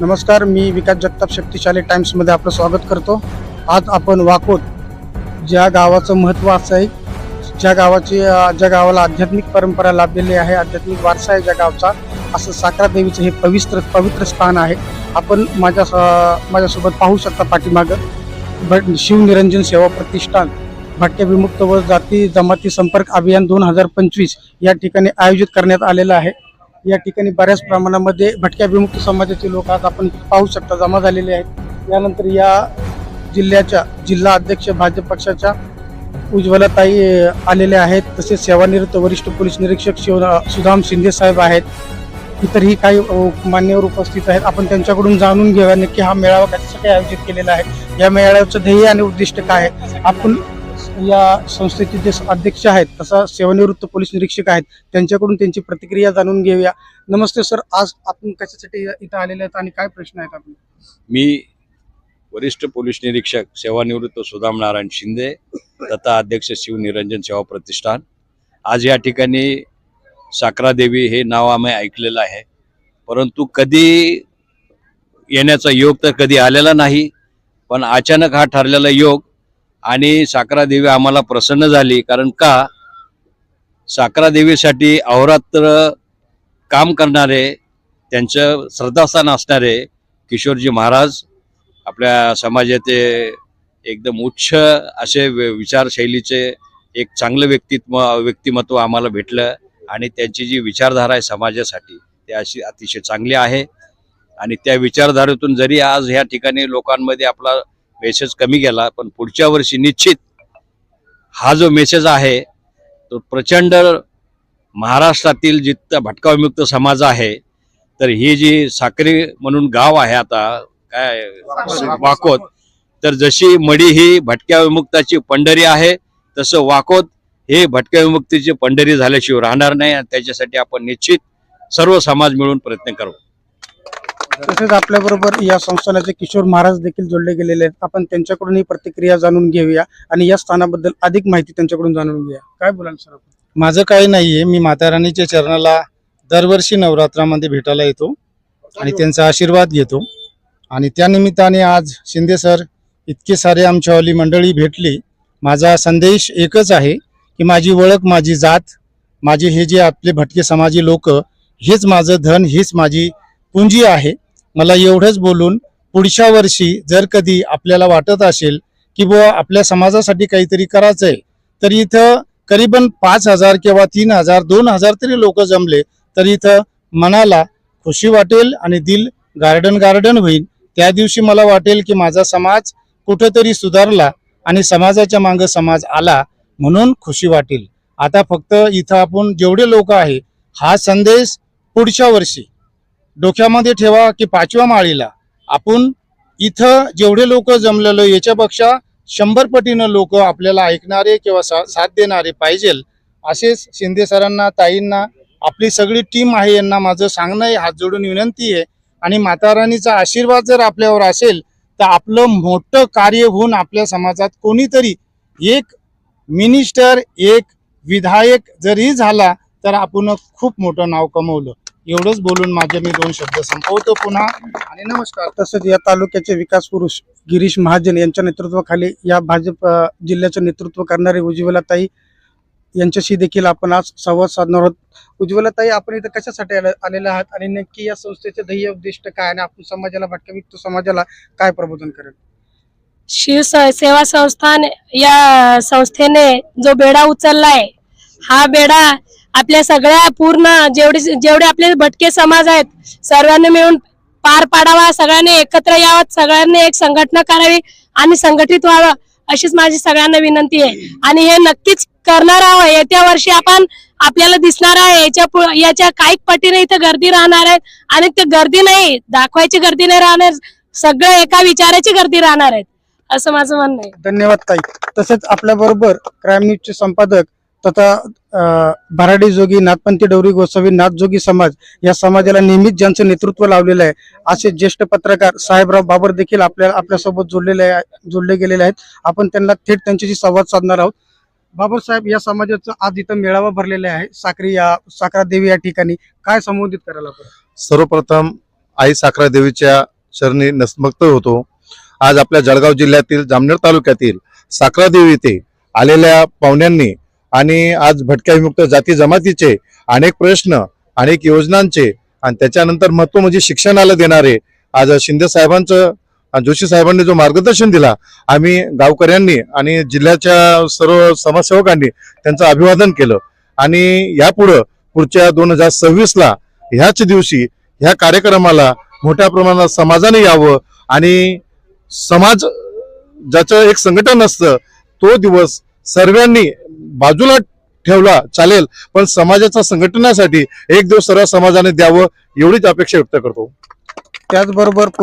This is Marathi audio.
नमस्कार मी विकास जगताप शक्तिशाली टाइम्समध्ये आपलं स्वागत करतो. आज आपण वाकोट ज्या गावाचं महत्त्व असं आहे ज्या गावाची ज्या गावाला आध्यात्मिक परंपरा लाभलेली आहे आध्यात्मिक वारसा आहे ज्या गावचा असं साकरा देवीचं हे पवित्र पवित्र स्थान आहे. आपण माझ्या माझ्यासोबत पाहू शकता पाठीमागं. भट शिवनिरंजन सेवा प्रतिष्ठान भटक्या विमुक्त व जाती जमाती संपर्क अभियान दोन हजार पंचवीस या ठिकाणी आयोजित करण्यात आलेलं आहे. या ठिकाणी बऱ्याच प्रमाणामध्ये भटक्या विमुक्त समाजाचे लोक आज आपण पाहू शकता जमा झालेले आहेत. यानंतर या जिल्ह्याच्या जिल्हा अध्यक्ष भाजप पक्षाच्या उज्ज्वलाताई आलेल्या आहेत. तसेच सेवानिवृत्त वरिष्ठ पोलीस निरीक्षक शिव सुधाम शिंदे साहेब आहेत. इतरही काही मान्यवर उपस्थित आहेत. आपण त्यांच्याकडून जाणून घेऊया नक्की हा मेळावा कशासाठी आयोजित केलेला आहे? या मेळाव्याचं ध्येय आणि उद्दिष्ट काय आहे? आपण या संस्थेचे जे अध्यक्ष आहेत तसा सेवानिवृत्त पोलीस निरीक्षक आहेत त्यांच्याकडून त्यांची प्रतिक्रिया जाणून घेऊया. नमस्ते सर आज आपण कशासाठी इथं आलेले आहेत आणि काय प्रश्न आहेत आपले? मी वरिष्ठ पोलीस निरीक्षक सेवानिवृत्त सुदाम नारायण शिंदे तथा अध्यक्ष शिवनिरंजन सेवा प्रतिष्ठान. आज या ठिकाणी साकरादेवी हे नाव आम्ही ऐकलेलं आहे. परंतु कधी येण्याचा योग तर कधी आलेला नाही पण अचानक हा ठरलेला योग आणि साकरादेवी आम्हाला प्रसन्न झाली. कारण का? साकरादेवीसाठी अहोरात्र काम करणारे त्यांचं श्रद्धास्थान असणारे किशोरजी महाराज आपल्या समाजाचे एकदम उच्च असे विचारशैलीचे एक चांगलं व्यक्तित्व व्यक्तिमत्व आम्हाला भेटलं आणि त्यांची जी विचारधारा आहे समाजासाठी ते अशी अतिशय चांगली आहे. आणि त्या विचारधारेतून जरी आज ह्या ठिकाणी लोकांमध्ये आपला मेसेज कमी गेला पण पुढच्या वर्षी निश्चित हा जो मेसेज आहे तो प्रचंड महाराष्ट्रातील जिथं भटका विमुक्त समाज आहे तर ही जी साक्री म्हणून गाव आहे आता काय वाकोत तर जशी मडी ही भटक्या विमुक्ताची पंढरी आहे तसं वाकोत हे भटक्या विमुक्तीची पंढरी झाल्याशिवाय राहणार नाही आणि त्याच्यासाठी आपण निश्चित सर्व समाज मिळून प्रयत्न करू. तसेच आपल्या बरोबर या संस्थानाचे किशोर महाराज देखील जोडले गेलेले आहेत. आपण त्यांच्याकडून ही प्रतिक्रिया जाणून घेऊया आणि या स्थानाबद्दल अधिक माहिती त्यांच्याकडून जाणून घेऊया. काय बोलाल सर आपण? माझं काही नाहीये. मी माता राणीच्या चरणाला दरवर्षी नवरात्रामध्ये भेटायला येतो आणि त्यांचा आशीर्वाद घेतो. आणि त्या निमित्ताने आज शिंदे सर इतके सारे आमच्यावाली मंडळी भेटली. माझा संदेश एकच आहे की माझी ओळख माझी जात माझे हे जे आपले भटके समाजी लोक हेच माझं धन हीच माझी पुंजी आहे. मला एवढंच बोलून पुढच्या वर्षी जर कधी आपल्याला वाटत असेल की बुवा आपल्या समाजासाठी काहीतरी करायचं आहे तर इथं करीबन पाच हजार किंवा तीन हजार दोन हजार तरी लोक जमले तर इथं मनाला खुशी वाटेल आणि दिल गार्डन गार्डन होईल. त्या दिवशी मला वाटेल की माझा समाज कुठंतरी सुधारला आणि समाजाच्या मागं समाज आला म्हणून खुशी वाटेल. आता फक्त इथं आपण जेवढे लोक आहे हा संदेश पुढच्या वर्षी डोक्यामध्ये ठेवा की पाचव्या माळीला आपण इथं जेवढे लोक जमलेलो याच्यापेक्षा शंभर पटीनं लोक आपल्याला ऐकणारे किंवा सा- साथ देणारे पाहिजेल असेच शिंदे सरांना ताईंना आपली सगळी टीम आहे यांना माझं सांगणं आहे हात जोडून विनंती आहे. आणि माताराणीचा आशीर्वाद जर आपल्यावर असेल तर आपलं मोठं कार्य होऊन आपल्या समाजात कोणीतरी एक मिनिस्टर एक विधायक जरी झाला तर आपण खूप मोठं नाव कमवलं. एवढंच बोलून माझे मी दोन शब्द संपवतो पुन्हा. आणि नमस्कार तसंच या तालुक्याचे विकास पुरुष गिरीश महाजन यांच्या नेतृत्वाखाली या भाजप जिल्ह्याचं नेतृत्व करणारे उज्ज्वलाताई यांच्याशी देखील आपण आज संवाद साधणार आहोत. उज्ज्वलाताई आपण इथं कशासाठी आले- आलेले आहात आणि नक्की या संस्थेचे ध्येय उद्दिष्ट काय आणि आपण समाजाला भटकविक्त समाजाला काय प्रबोधन करेल? शिव सेवा संस्थान या संस्थेने जो बेडा उचललाय हा बेडा आपल्या सगळ्या पूर्ण जेवढे जेवढे आपले भटके समाज आहेत सर्वांनी मिळून पार पाडावा सगळ्यांनी एकत्र यावं सगळ्यांनी एक संघटना करावी आणि संघटित व्हावं अशीच माझी सगळ्यांना विनंती आहे. आणि हे नक्कीच करणार आहोत. येत्या वर्षी आपण आपल्याला दिसणार आहे याच्या याच्या काही पटीने इथं गर्दी राहणार आहे आणि ते गर्दी नाही दाखवायची गर्दी नाही राहणार सगळं एका विचाराची गर्दी राहणार आहेत असं माझं म्हणणं आहे. धन्यवाद ताई. तसेच आपल्या बरोबर क्राईम न्यूजचे संपादक तथा भराडी जोगी नाथपंथी डवरी गोसावी नाथजोगी समाज या समाजाला नेहमीच ज्यांचं नेतृत्व लावलेलं आहे असे ज्येष्ठ पत्रकार साहेबराव बाबर देखील आपल्या आपल्यासोबत जोडलेले जोडले गेलेले आहेत. आपण त्यांना थेट त्यांच्याशी संवाद साधणार आहोत. बाबर साहेब या समाजाचा आज इथं मेळावा भरलेला आहे. साक्री या साखरा देवी या ठिकाणी. काय संबोधित करायला सर्वप्रथम आई साखरा देवीच्या चरणी नसमक्त होतो. आज आपल्या जळगाव जिल्ह्यातील जामनेर तालुक्यातील साखरादेवी येथे आलेल्या पाहुण्यांनी आणि आज भटक्या विमुक्त जाती जमातीचे अनेक प्रश्न अनेक योजनांचे आणि त्याच्यानंतर महत्त्व म्हणजे शिक्षणाला देणारे आज शिंदे साहेबांचं जोशी साहेबांनी जो मार्गदर्शन दिला आम्ही गावकऱ्यांनी आणि जिल्ह्याच्या सर्व समाजसेवकांनी त्यांचं अभिवादन केलं. आणि यापुढं पुढच्या दोन हजार सव्वीसला ह्याच दिवशी ह्या कार्यक्रमाला मोठ्या प्रमाणात समाजाने यावं आणि समाज ज्याचं एक संघटन असतं तो दिवस सर्वांनी बाजूला ठेवला चालेल पण समाजाच्या संघटनासाठी एक दिवस सर्व समाजाने द्यावं एवढीच अपेक्षा व्यक्त करतो. त्याचबरोबर